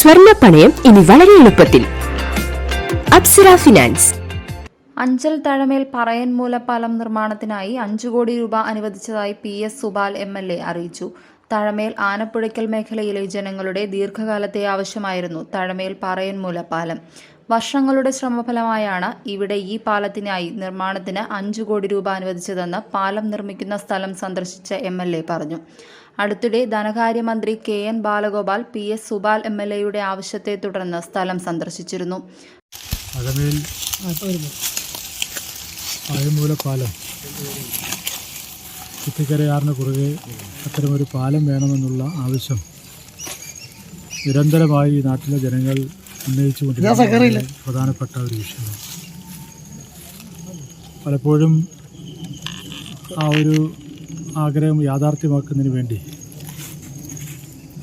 സ്വർണ പണയം ഇനി വളരെ എളുപ്പത്തിൽ. അപ്സര ഫിനാൻസ്. അഞ്ചൽ തഴമേൽ പറയൻ മൂലപ്പാലം നിർമ്മാണത്തിനായി അഞ്ചു കോടി രൂപ അനുവദിച്ചതായി P S Subal M L A അറിയിച്ചു. തഴമേൽ ആനപ്പുഴയ്ക്കൽ മേഖലയിലെ ജനങ്ങളുടെ ദീർഘകാലത്തെ ആവശ്യമായിരുന്നു തഴമേൽ പറയൻ മൂലപ്പാലം. വർഷങ്ങളുടെ ശ്രമഫലമായാണ് ഇവിടെ ഈ പാലത്തിനായി നിർമ്മാണത്തിന് അഞ്ചു കോടി രൂപ അനുവദിച്ചതെന്ന് പാലം നിർമ്മിക്കുന്ന സ്ഥലം സന്ദർശിച്ച എം പറഞ്ഞു. അടുത്തിടെ ധനകാര്യമന്ത്രി K N Balagopal P S Subal M L എയുടെ ആവശ്യത്തെ തുടർന്ന് സ്ഥലം സന്ദർശിച്ചിരുന്നു. പാലം. കുറുകെ അത്തരമൊരു പാലം വേണമെന്നുള്ള ആവശ്യം നിരന്തരമായി നാട്ടിലെ ജനങ്ങൾ ഉന്നയിച്ചുകൊണ്ടിരിക്കുന്ന പ്രധാനപ്പെട്ട ഒരു വിഷയമാണ് പലപ്പോഴും ആ ഒരു ആഗ്രഹം യാഥാർത്ഥ്യമാക്കുന്നതിന് വേണ്ടി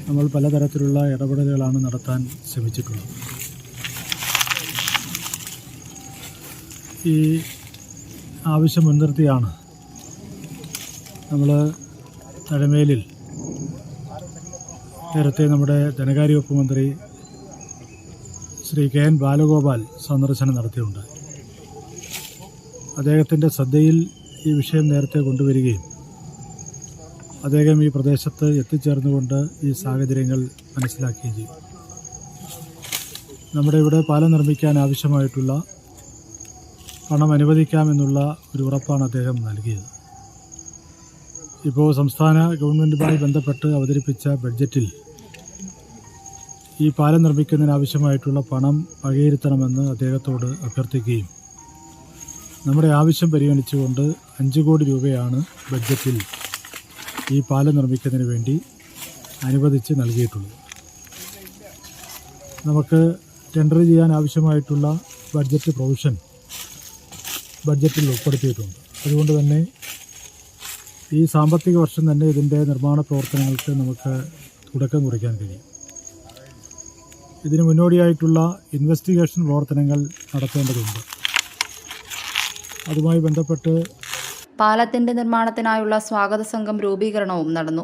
നമ്മൾ പലതരത്തിലുള്ള ഇടപെടലുകളാണ് നടത്താൻ ശ്രമിച്ചിട്ടുള്ളത്. ഈ ആവശ്യം മുൻനിർത്തിയാണ് നമ്മൾ തഴമേലിൽ നേരത്തെ നമ്മുടെ ധനകാര്യ വകുപ്പ് മന്ത്രി ശ്രീ കെ എൻ ബാലഗോപാൽ സന്ദർശനം നടത്തിയുണ്ടായി അദ്ദേഹത്തിന്റെ ശ്രദ്ധയിൽ ഈ വിഷയം നേരത്തെ കൊണ്ടുവരികയും അദ്ദേഹം ഈ പ്രദേശത്ത് എത്തിച്ചേർന്നുകൊണ്ട് ഈ സാഹചര്യങ്ങൾ മനസ്സിലാക്കുകയും ചെയ്യും. നമ്മുടെ ഇവിടെ പാലം നിർമ്മിക്കാൻ ആവശ്യമായിട്ടുള്ള പണം അനുവദിക്കാമെന്നുള്ള ഒരു ഉറപ്പാണ് അദ്ദേഹം നൽകിയത്. ഇപ്പോൾ സംസ്ഥാന ഗവൺമെന്റുമായി ബന്ധപ്പെട്ട് അവതരിപ്പിച്ച ബഡ്ജറ്റിൽ ഈ പാലം നിർമ്മിക്കുന്നതിനാവശ്യമായിട്ടുള്ള പണം വകയിരുത്തണമെന്ന് അദ്ദേഹത്തോട് അഭ്യർത്ഥിക്കുകയും നമ്മുടെ ആവശ്യം പരിഗണിച്ചുകൊണ്ട് അഞ്ച് കോടി രൂപയാണ് ബഡ്ജറ്റിൽ ഈ പാലം നിർമ്മിക്കുന്നതിന് വേണ്ടി അനുവദിച്ച് നൽകിയിട്ടുള്ളത്. നമുക്ക് ടെൻഡർ ചെയ്യാൻ ആവശ്യമായിട്ടുള്ള ബഡ്ജറ്റ് പ്രൊവിഷൻ ബഡ്ജറ്റിൽ ഉൾപ്പെടുത്തിയിട്ടുണ്ട്. അതുകൊണ്ട് തന്നെ ഈ സാമ്പത്തിക വർഷം തന്നെ ഇതിന്റെ നിർമ്മാണ പ്രവർത്തനങ്ങൾക്ക് നമുക്ക് തുടക്കം കുറിക്കാൻ കഴിയും. ഇതിന് മുന്നോടിയായിട്ടുള്ള ഇൻവെസ്റ്റിഗേഷൻ പ്രവർത്തനങ്ങൾ നടത്തേണ്ടതുണ്ട്. അതുമായി ബന്ധപ്പെട്ട് പാലത്തിന്റെ നിർമ്മാണത്തിനായുള്ള സ്വാഗത സംഘം രൂപീകരണവും നടന്നു.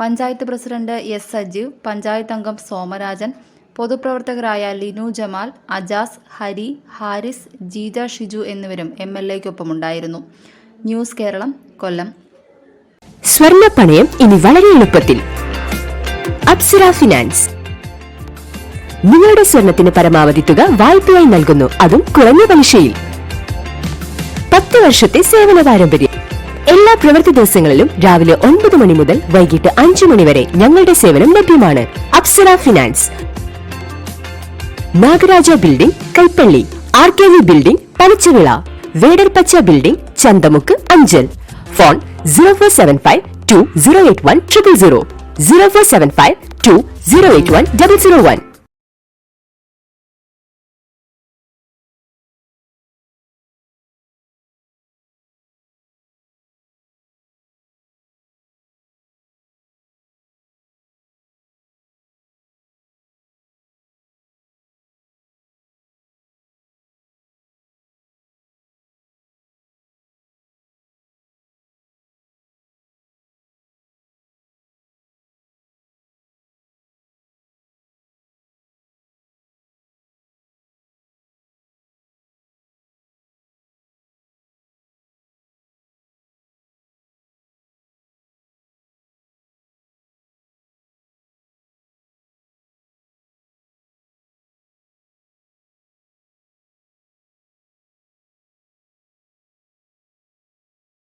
പഞ്ചായത്ത് പ്രസിഡന്റ് എസ് സജീവ് പഞ്ചായത്ത് അംഗം സോമരാജൻ പൊതുപ്രവർത്തകരായ ലിനു ജമാൽ അജാസ് ഹരി ഹാരിസ് ജീജ ഷിജു എന്നിവരും എം എൽ എക്കൊപ്പമുണ്ടായിരുന്നു ന്യൂസ് കേരളം കൊല്ലം. സ്വർണ പണയം ഇനി വളരെ എളുപ്പത്തിൽ. അപ്സര ഫിനാൻസ്. നിങ്ങളുടെ സ്വർണത്തിന് പരമാവധി തുക വായ്പയായി നൽകുന്നു. അതും കുറഞ്ഞ പലിശയിൽ. പത്ത് വർഷത്തെ സേവന പാരമ്പര്യം. എല്ലാ പ്രവൃത്തി ദിവസങ്ങളിലും രാവിലെ ഒൻപത് മണി മുതൽ വൈകിട്ട് അഞ്ചു മണി വരെ ഞങ്ങളുടെ സേവനം ലഭ്യമാണ്. Apsara finance. Nagaraja building Kaipally. R K V building Panachavila. Vedarpacha building Chanthamukku Anchal. Phone zero four seven five two zero eight one triple zero zero four seven five two zero eight one double zero one